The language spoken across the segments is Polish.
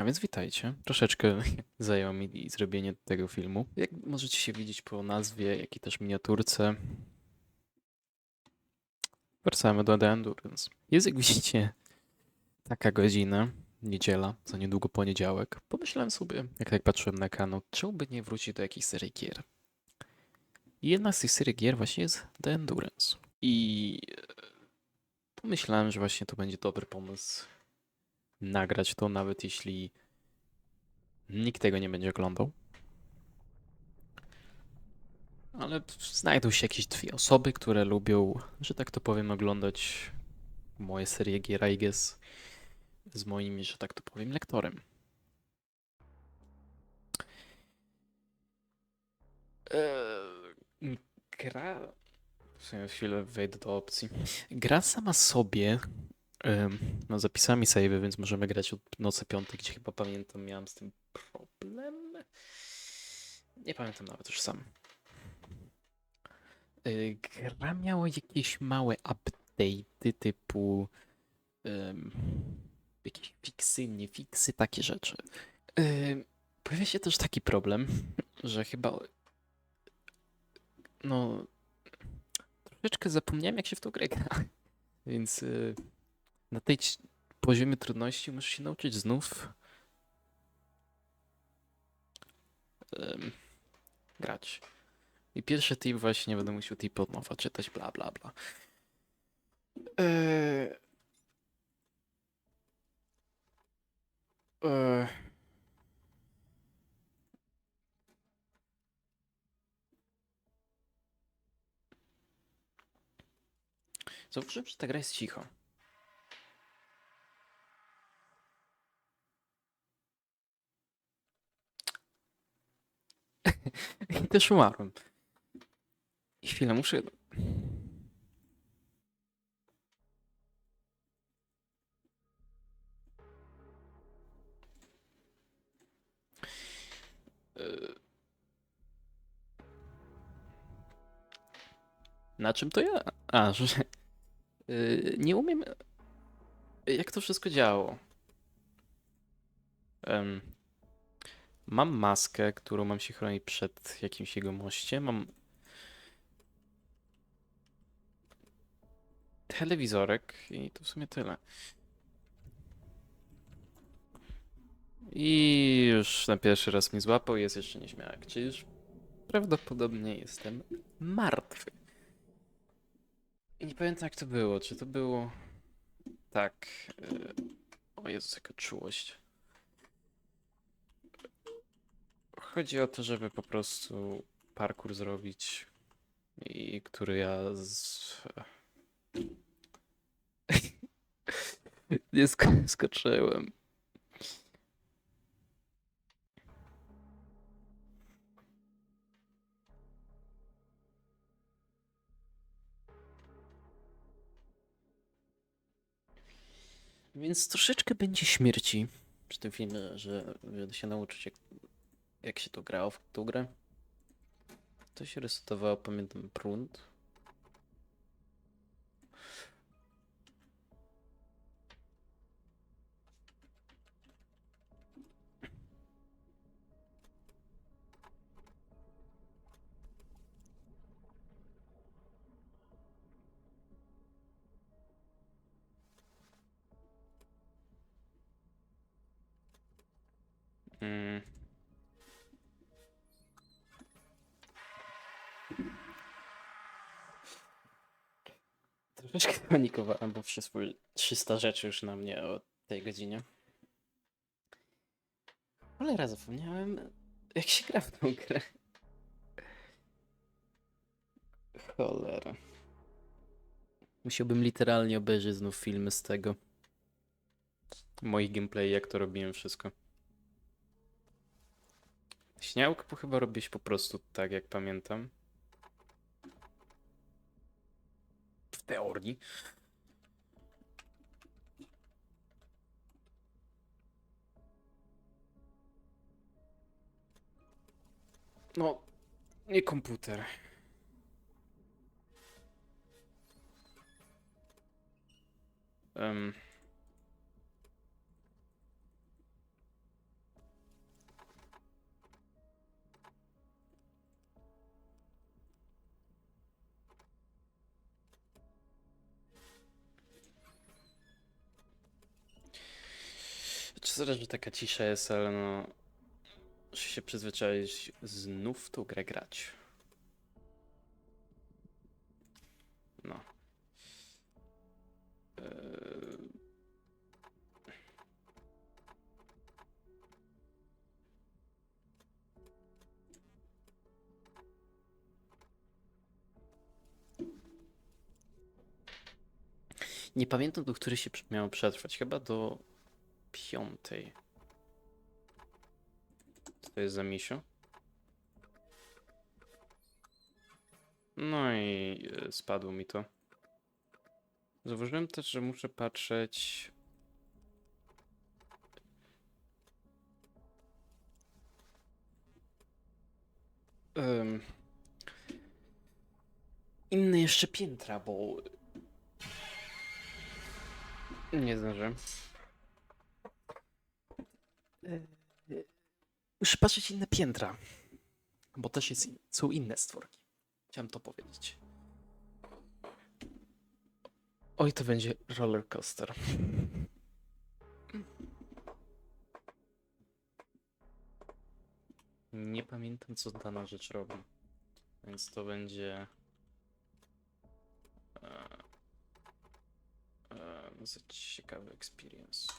A więc witajcie. Troszeczkę zajęło mi zrobienie tego filmu. Jak możecie się widzieć po nazwie, jak i też miniaturce, wracamy do The Endurance. Jest jak widzicie taka godzina, niedziela, za niedługo poniedziałek. Pomyślałem sobie, jak tak patrzyłem na ekran, czemu by nie wrócić do jakiejś serii gier. I jedna z tych serii gier właśnie jest The Endurance. I pomyślałem, że właśnie to będzie dobry pomysł nagrać to, nawet jeśli nikt tego nie będzie oglądał. Ale znajdą się jakieś dwie osoby, które lubią, że tak to powiem, oglądać moje serie gier, I guess, z moim, że tak to powiem, lektorem. Eee, gra... W chwilę wejdę do opcji. Gra sama sobie No, zapisami save, więc możemy grać od nocy piątej, gdzie chyba pamiętam, miałem z tym problem. Nie pamiętam nawet już sam. Y, Gra miała jakieś małe update'y typu ym, jakieś fiksy, nie fiksy, takie rzeczy. Ym, Pojawia się też taki problem, że chyba no troszeczkę zapomniałem jak się w tą grę gra. Więc y, na tej poziomie trudności muszę się nauczyć znów em, grać. I pierwszy tip właśnie będę musiał tip od nowa czytać, bla bla bla. Eee... Eee... Zauważyłem, że ta gra jest cicho. I też umarłem. I chwilę, muszę... Na czym to ja? A, że... e, Nie umiem... Jak to wszystko działało. Mam maskę, którą mam się chronić przed jakimś jego mościem. Mam telewizorek i to w sumie tyle. I już na pierwszy raz mnie złapał, jest jeszcze nieśmiałek, czyli już prawdopodobnie jestem martwy. I nie pamiętam jak to było, czy to było tak... y, O Jezus, jaka czułość. Chodzi o to, żeby po prostu parkour zrobić i który ja z... Nie sk- skoczyłem. Więc troszeczkę będzie śmierci przy tym filmie, że się nauczyć jak jak się to grało w tą grę. To się resetowało, pamiętam, prąd. Troszeczkę panikowałem, bo wszystko 300 rzeczy już na mnie o tej godzinie. Cholera, zapomniałem jak się gra w tą grę. Cholera. Musiałbym literalnie obejrzeć znów filmy z tego. Moich gameplay, jak to robiłem wszystko. Śniałko chyba robić po prostu tak, jak pamiętam. Teorii. No, nie komputer. Em, Sorry, że taka cisza jest, ale no... Muszę się przyzwyczaić znów tą grę grać. No. Eee, Nie pamiętam, do której się miało przetrwać. Chyba do piątej. Co to jest za misio? No i e, spadło mi to. Zauważyłem też, że muszę patrzeć. Em, inne jeszcze piętra, bo nie zdążyłem. E, Muszę patrzeć inne piętra. Bo też jest, są inne stworki. Chciałem to powiedzieć. Oj, to będzie roller coaster. Nie pamiętam, co dana rzecz robi. Więc to będzie. E, e, ciekawy experience.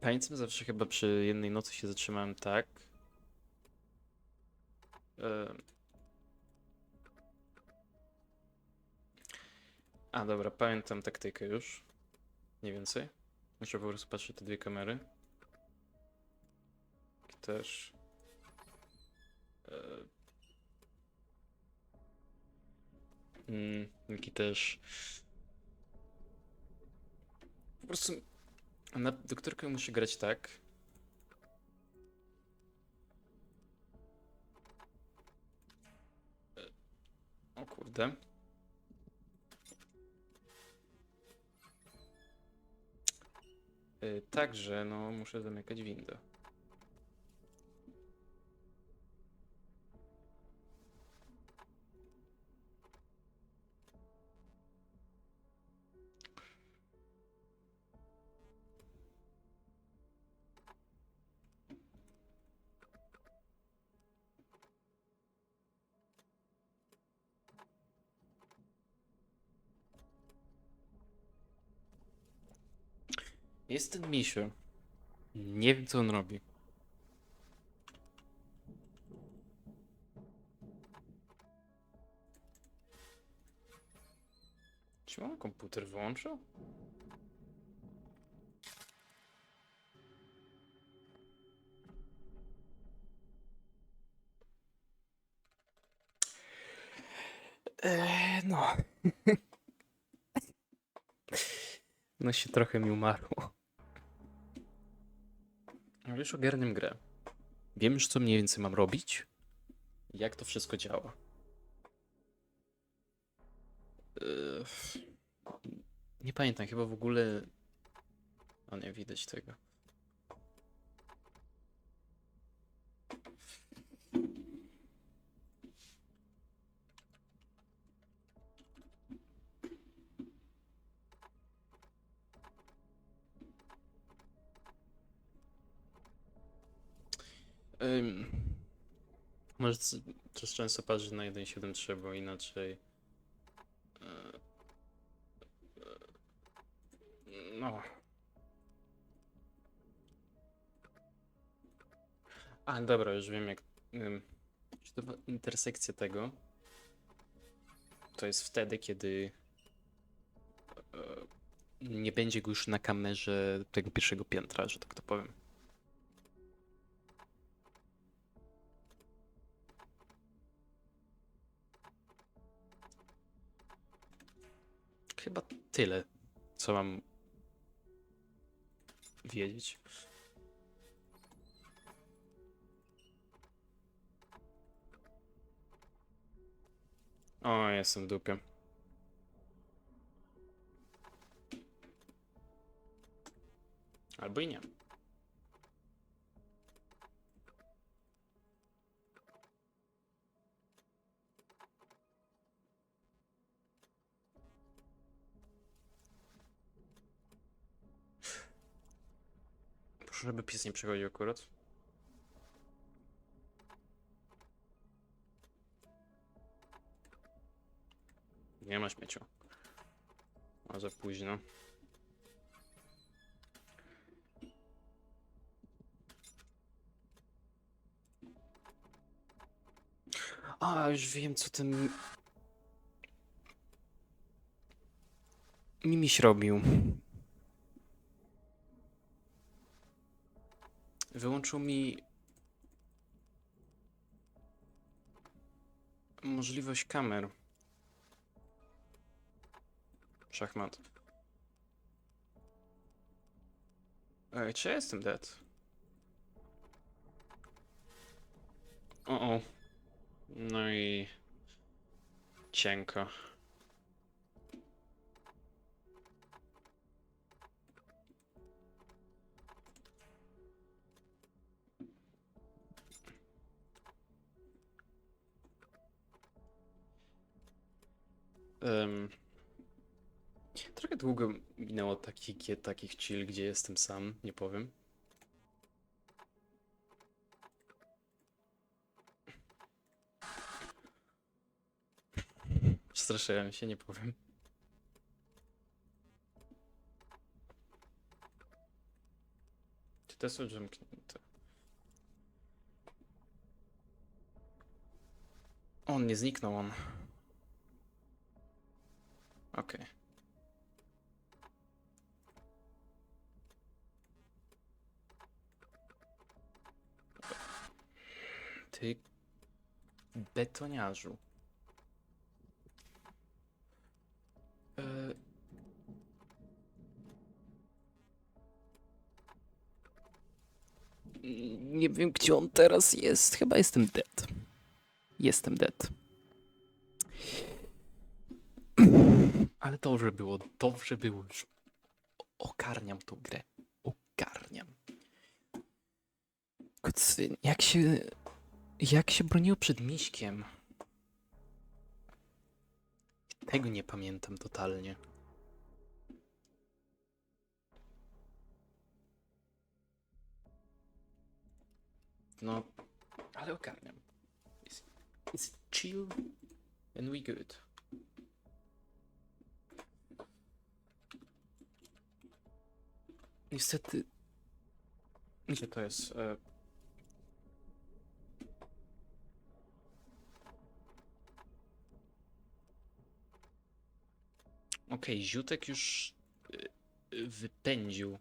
Pamiętam zawsze chyba przy jednej nocy się zatrzymałem tak. E... A dobra, pamiętam taktykę już. Mniej więcej. Muszę po prostu patrzeć te dwie kamery. I też. I też. Po prostu na doktorkę muszę grać tak. O kurde. E, Także, no, muszę zamykać windę. Jest ten misiu. Nie wiem, co on robi. Czy on komputer włączył? Eee, no. No się trochę mi umarło. Już ogarniam grę. Wiem już, co mniej więcej mam robić. Jak to wszystko działa. Eee, Nie pamiętam, chyba w ogóle... O nie, widać tego. Ym, może też często patrzeć na 1.7.3, bo inaczej. e, e, No. A, dobra, już wiem jak. intersekcja tego. To jest wtedy, kiedy. e, Nie będzie go już na kamerze tego pierwszego piętra, że tak to powiem. Chyba tyle, co mam wiedzieć. O, jestem w dupie. Albo i nie. Żeby pies nie przechodził akurat. Nie ma śmieciu. Może późno. A, już wiem, co ten... Mimiś robił. Wyłączył mi możliwość kamer. Szachmat. Ej, czy ja jestem dead? O, o. No i... Cienko. Em, trochę długo minęło gie- takich chill, gdzie jestem sam, nie powiem. Straszyłem się, nie powiem. Czy te są zamknięte? On nie zniknął, on. Okej. Ty betoniarzu. E... Nie wiem, gdzie on teraz jest. Chyba jestem dead. Jestem dead. Ale dobrze było, dobrze było już. Ogarniam tą grę. Ogarniam. Kucy, jak się... Jak się broniło przed miśkiem? Tego nie pamiętam totalnie. No, ale ogarniam. It's, it's chill and we good. Niestety. Gdzie to jest? E... Okej, ziutek już y, wypędził.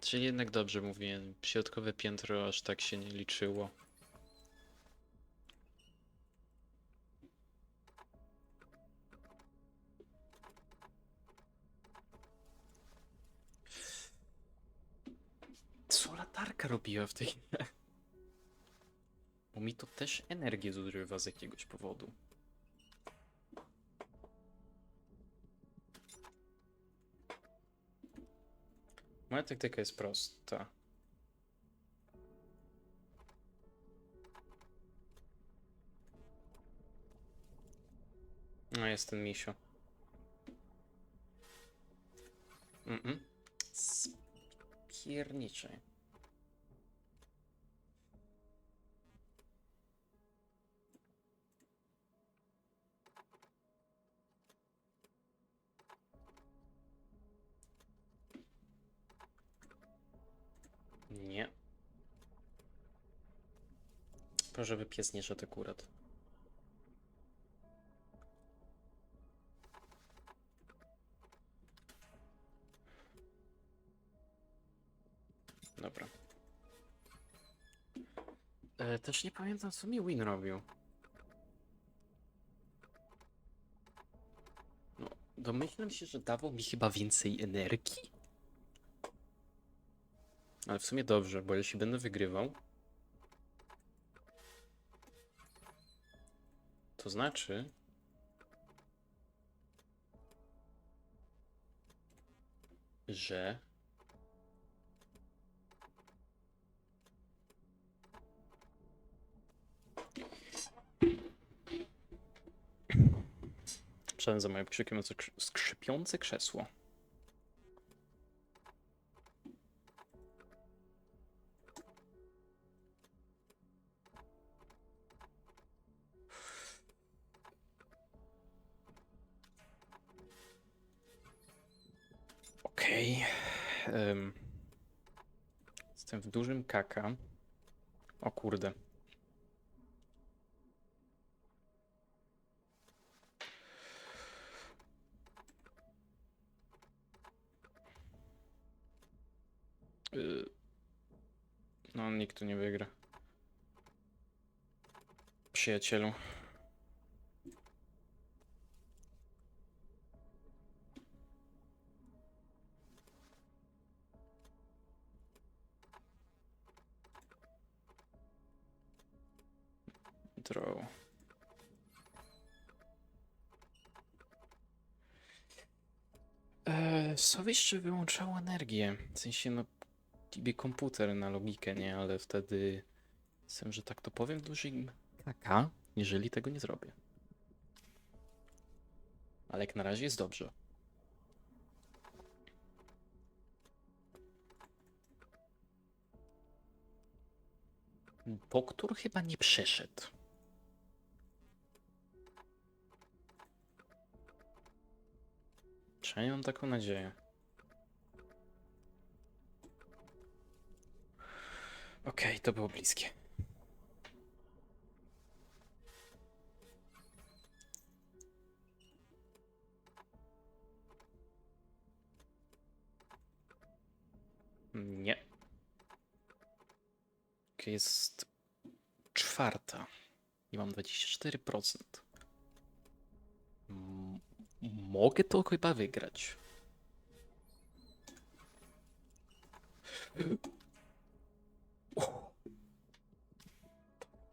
Czyli jednak dobrze mówiłem. Środkowe piętro aż tak się nie liczyło. Co latarka robiła w tej grze? Bo mi to też energię zużywa z jakiegoś powodu. Moja taktyka jest prosta. No jest ten misio. Spierniczej. Nie. Proszę, żeby pies nie szedł akurat. Dobra. E, też nie pamiętam, co mi Win robił. No, domyślam się, że dawał mi chyba więcej energii? Ale w sumie dobrze, bo jeśli będę wygrywał, to znaczy, że Przepraszam za moje skrzypiące, krz- skrzypiące krzesło. Em, Jestem w dużym kaka. O kurde. Y, No, nikt tu nie wygra. Przyjacielu. Draw. Eee, wyłączało energię. W sensie, no, niby komputer na logikę, nie? Ale wtedy jestem, że tak to powiem, dużym kaka, jeżeli tego nie zrobię. Ale jak na razie jest dobrze. Doktor chyba nie przeszedł. Przynajmniej mam taką nadzieję. Okej, to było bliskie. Nie. Jest czwarta. I mam 24%. Mogę to chyba wygrać. O.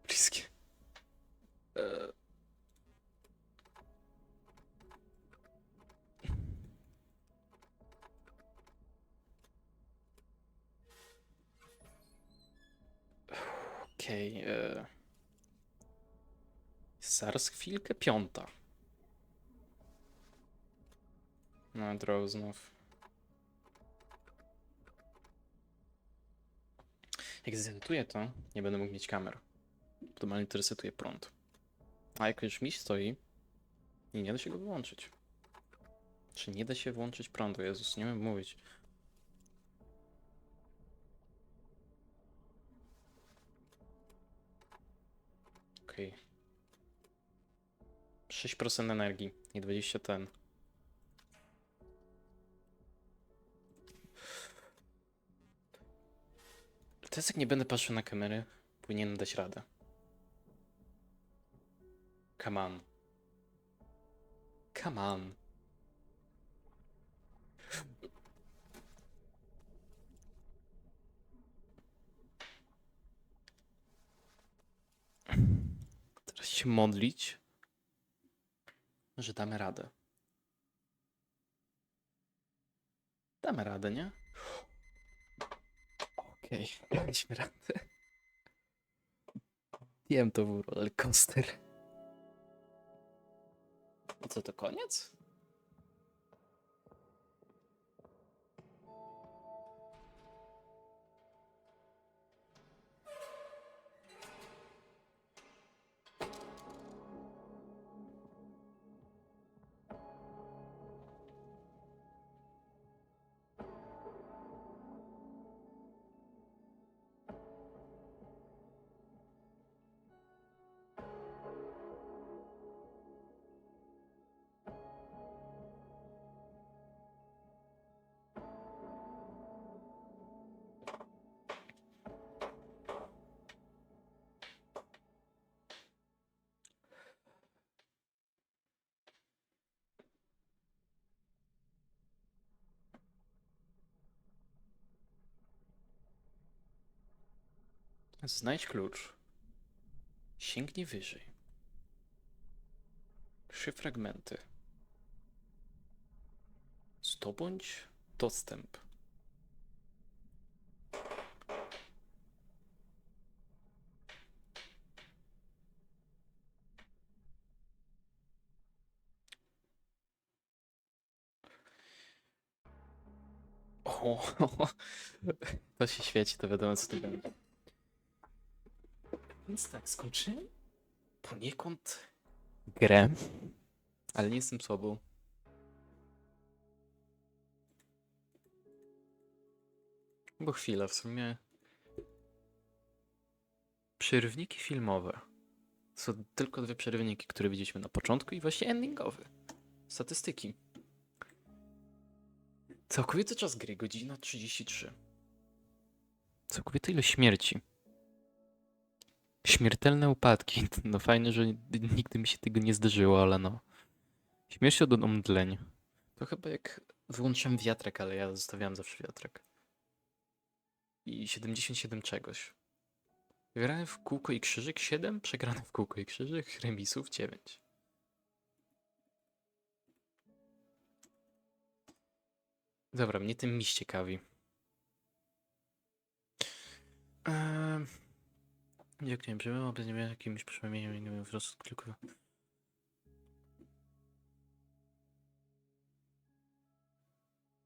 Bliskie. E. Okej. e. Zaraz chwilkę piąta. No, draw znów. Jak zedytuję to, nie będę mógł mieć kamer. Optymalnie to resetuje prąd. A jak już mi stoi, i nie da się go wyłączyć. Czy nie da się włączyć prądu? Jezus, nie wiem mówić. Okej. 6% energii i 20 ten. Teraz jak nie będę patrzył na kamery, powinienem dać radę. Come on. Come on. Teraz się modlić, że damy radę. Damy radę, nie? Okej, daliśmy radę. Wiem, to był roller coaster. I co, to koniec? Znajdź klucz. Sięgnij wyżej. Trzy fragmenty. Zdobądź dostęp. O, to się świeci, to wiadomo co to będzie. Więc tak, skończyłem poniekąd grę, ale nie jestem sobą. Bo chwila, w sumie. Przerywniki filmowe. Są tylko dwie przerywniki, które widzieliśmy na początku i właśnie endingowy. Statystyki. Całkowity czas gry godzina 33. Całkowita ilość śmierci. Śmiertelne upadki. No fajne, że nigdy mi się tego nie zdarzyło, ale no. Śmierć od omdleń. To chyba jak wyłączyłem wiatrak, ale ja zostawiałem zawsze wiatrak. I 77 czegoś. Wygrałem w kółko i krzyżyk 7, przegrane w kółko i krzyżyk, remisów 9. Dobra, mnie tym miś ciekawi. Ehm, jak nie bez nie wiem, jakimś przynajmniej nie wiem, wzrostu tylko.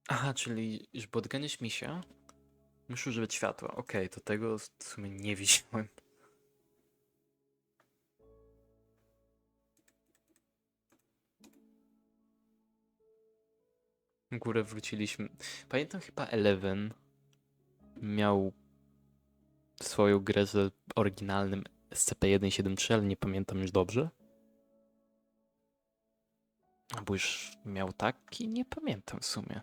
Aha, czyli żeby odganiać misia, muszę używać światła. Okej, to tego w sumie nie widziałem. Górę wróciliśmy. Pamiętam chyba Eleven miał swoją grę z oryginalnym SCP-173, ale nie pamiętam już dobrze. Albo już miał taki? Nie pamiętam w sumie.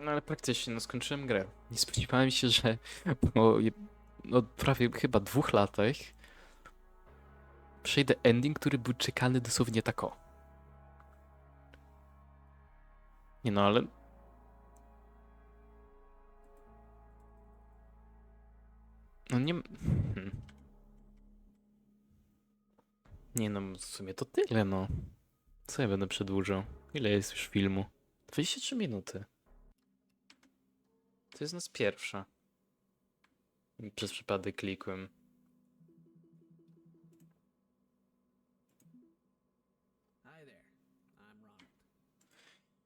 No ale praktycznie, no skończyłem grę. Nie spodziewałem się, że po no, prawie chyba dwóch latach przejdę ending, który był czekany dosłownie tak o. Nie no, ale... No nie... Hmm. Nie no, w sumie to tyle, no. Co ja będę przedłużał? Ile jest już filmu? 23 minuty. To jest nas pierwsza. Przez przypadek klikłem.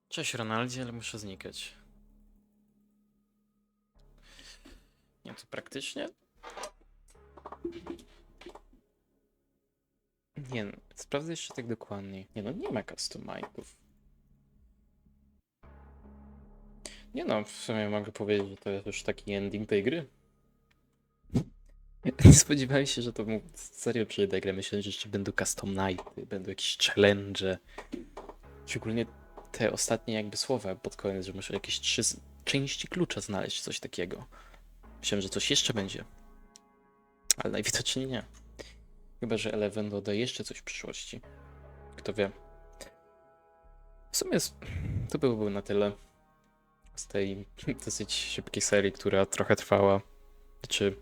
Cześć Ronaldzie, ale muszę znikać. Nie, to praktycznie... Nie no, sprawdzę jeszcze tak dokładniej. Nie no, nie ma customizów. Nie no, w sumie mogę powiedzieć, że to jest już taki ending tej gry. Nie spodziewałem się, że to mu serio przejdę grę. Myślałem, że jeszcze będą custom nighty, będą jakieś challenge. Szczególnie te ostatnie jakby słowa pod koniec, że muszę jakieś trzy części klucza znaleźć, coś takiego. Myślałem, że coś jeszcze będzie. Ale najwidoczniej nie. Chyba, że Eleven doda jeszcze coś w przyszłości. Kto wie. W sumie to by było na tyle z tej dosyć szybkiej serii, która trochę trwała. Czy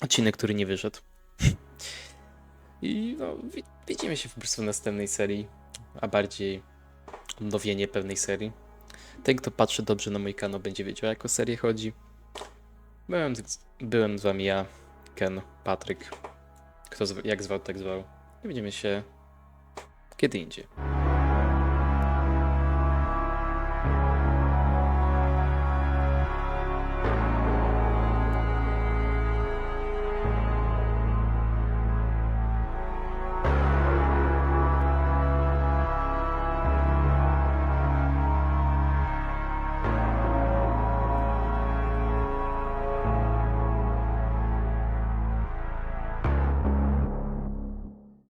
odcinek, który nie wyszedł. I no, wi- widzimy się po prostu w następnej serii, a bardziej odnowienie pewnej serii. Ten, kto patrzy dobrze na mój kanał, będzie wiedział, jak o serię chodzi. Byłem z, byłem z wami ja, Ken, Patryk. Kto zw- jak zwał, tak zwał. I widzimy się kiedy indziej.